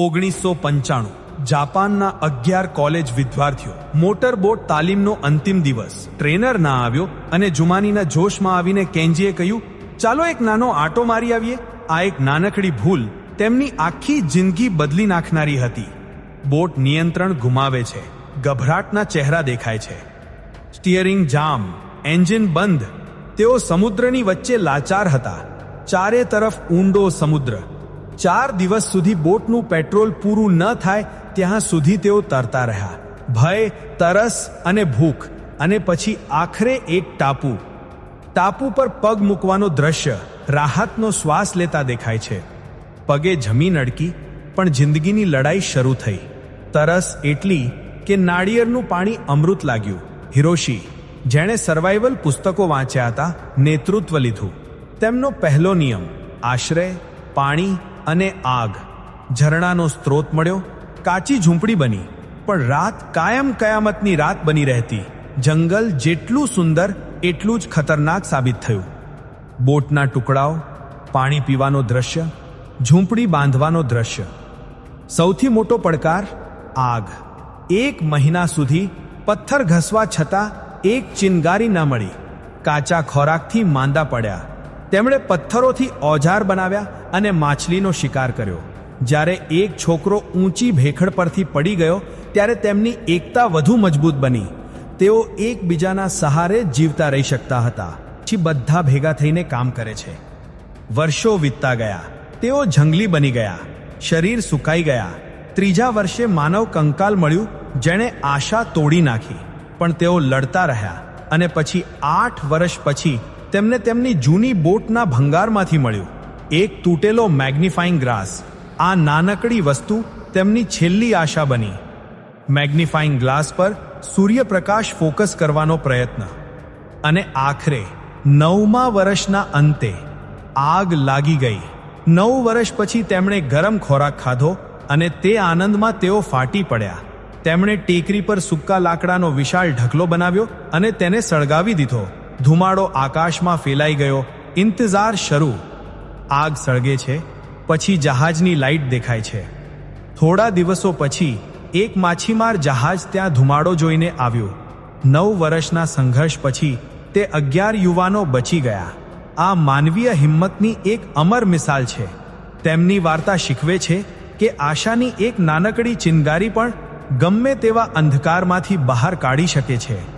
ઓગણીસો પંચાણું, જાપાનના અગિયાર કોલેજ વિદ્યાર્થીઓ. મોટર બોટ તાલીમનો અંતિમ દિવસ. ટ્રેનર ના આવ્યો અને જુમાનીના જોશમાં આવીને કેન્જીએ કહ્યું, ચાલો એક નાનો આટો મારી આવીએ. આ એક નાનકડી ભૂલ તેમની આખી જિંદગી બદલી નાખનારી હતી. બોટ નિયંત્રણ ગુમાવે છે. ગભરાટના ચહેરા દેખાય છે. સ્ટીયરિંગ જામ, એન્જિન બંધ. તેઓ સમુદ્રની વચ્ચે લાચાર હતા. ચારે તરફ ઊંડો સમુદ્ર. ચાર દિવસ સુધી બોટનું પેટ્રોલ પૂરું ન થાય, ત્યાં સુધી તેઓ તરતા રહ્યા. ભય, તરસ અને ભૂખ, અને પછી આખરે એક ટાપુ. ટાપુ પર પગ મૂકવાનો દ્રશ્ય રાહતનો શ્વાસ લેતા દેખાય છે. પગે જમીન અડકી, પણ જિંદગીની લડાઈ શરૂ થઈ. તરસ એટલી કે નાળિયેરનું પાણી અમૃત લાગ્યું. હિરોશી, જેણે સર્વાઈવલ પુસ્તકો વાંચ્યા હતા, નેતૃત્વ લીધું. તેમનો પહેલો નિયમ, આશ્રય, પાણી અને આગ. ઝરણાનો સ્ત્રોત મળ્યો, કાચી ઝૂંપડી બની, પણ રાત કાયમ કયામતની રાત બની રહેતી. જંગલ જેટલું સુંદર, એટલું જ ખતરનાક સાબિત થયું. બોટના ટુકડાઓ, પાણી પીવાનો દ્રશ્ય, ઝૂંપડી બાંધવાનો દ્રશ્ય. સૌથી મોટો પડકાર, આગ. એક મહિના સુધી પથ્થર ઘસવા છતાં એક ચિનગારી ન મળી. કાચા ખોરાકથી માંદા પડ્યા. તેમણે પથ્થરોથી ઓજાર બનાવ્યા અને માછલીનો શિકાર કર્યો. જ્યારે એક છોકરો ઊંચી ભેખડ પરથી પડી ગયો, ત્યારે તેમની એકતા વધુ મજબૂત બની. તેઓ એકબીજાના સહારે જીવતા રહી શકતા હતા. પછી બધા ભેગા થઈને કામ કરે છે. વર્ષો વીતતા ગયા. તેઓ જંગલી બની ગયા. શરીર સુકાઈ ગયા. ત્રીજા વર્ષે માનવ કંકાલ મળ્યું, જેણે આશા તોડી નાખી. પણ તેઓ લડતા રહ્યા અને પછી આઠ વર્ષ પછી તેમને તેમની જૂની બોટના ભંગારમાંથી મળ્યું. એક તૂટેલો મેગ્નિફાઈંગ ગ્લાસ આ નાનકડી વસ્તુ તેમની છેલ્લી આશા બની. મેગ્નિફાઈંગ ગ્લાસ પર સૂર્યપ્રકાશ ફોકસ કરવાનો પ્રયત્ન. અને આખરે, નવમા વર્ષના અંતે, આગ લાગી ગઈ. નવ વર્ષ પછી તેમણે ગરમ ખોરાક ખાધો અને તે આનંદમાં તેઓ ફાટી પડ્યા. તેમણે ટેકરી પર સૂકા લાકડાનો વિશાળ ઢગલો બનાવ્યો અને તેને સળગાવી દીધો. ધુમાડો આકાશમાં ફેલાઈ ગયો, ઇંતજાર શરૂ. આગ સળગે છે, પછી જહાજની લાઈટ દેખાય છે. થોડા દિવસો પછી, એક માછીમાર જહાજ ત્યાં ધુમાડો જોઈને આવ્યો. નવ વર્ષના સંઘર્ષ પછી, તે અગિયાર યુવાનો બચી ગયા. આ માનવીય હિંમતની એક અમર મિસાલ છે. તેમની વાર્તા શીખવે છે કે આશાની એક નાનકડી ચિનગારી પણ ગમે તેવા અંધકારમાંથી બહાર કાઢી શકે છે.